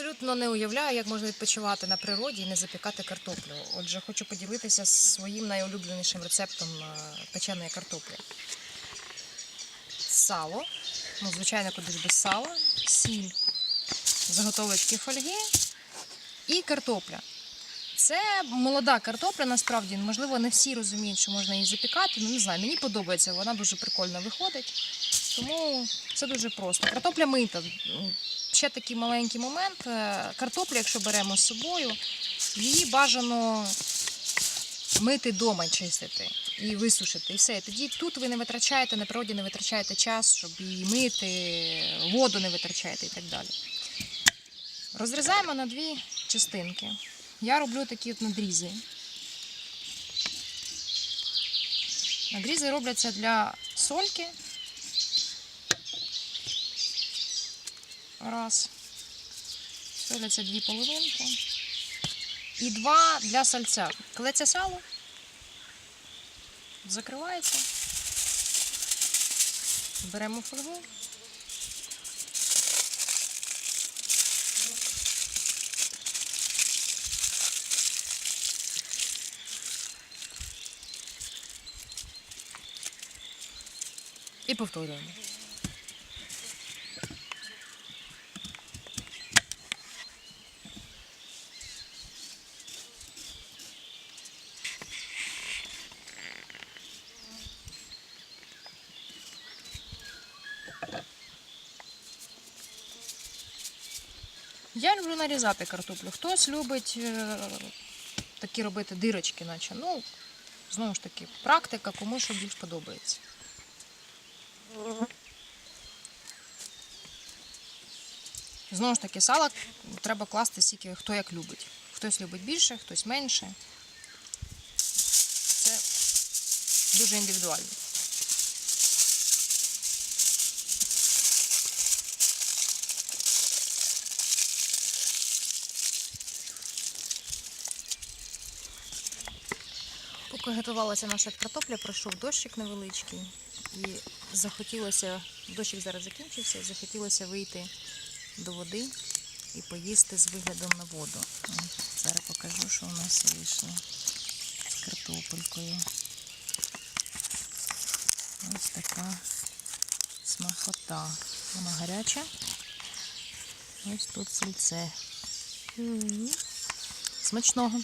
абсолютно не уявляю, як можна відпочивати на природі і не запікати картоплю. Отже, хочу поділитися своїм найулюбленішим рецептом е, печеної картоплі. Сало, ну, звичайно, кудись без сала, сіль, заготовочки фольги і картопля. Це молода картопля, насправді, можливо, не всі розуміють, що можна її запікати. Ну, не знаю, мені подобається, вона дуже прикольно виходить. Тому це дуже просто. Картопля мита. Ще такий маленький момент. Е, Картоплю, якщо беремо з собою, її бажано мити вдома, чистити і висушити. І все. Тоді тут ви не витрачаєте, на природі не витрачаєте час, щоб її мити, воду не витрачаєте і так далі. Розрізаємо на дві частинки. Я роблю такі от надрізи. Надрізи робляться для сольки. Раз. Соляться дві половинки. І два для сальця. Клеться сало. Закривається. Беремо фольгу. І повторюємо. Я люблю нарізати картоплю. Хтось любить е, такі робити дирочки, наче. Ну, знову ж таки, практика, кому що більш подобається. Знову ж таки, сало треба класти стільки, хто як любить. Хтось любить більше, хтось менше. Це дуже індивідуально. Поки готувалася наша картопля, пройшов дощик невеличкий і захотілося, дощик зараз закінчився, захотілося вийти до води і поїсти з виглядом на воду. Зараз покажу, що у нас вийшло з картопелькою. Ось така смахота. Вона гаряча. Ось тут сільце. Смачного.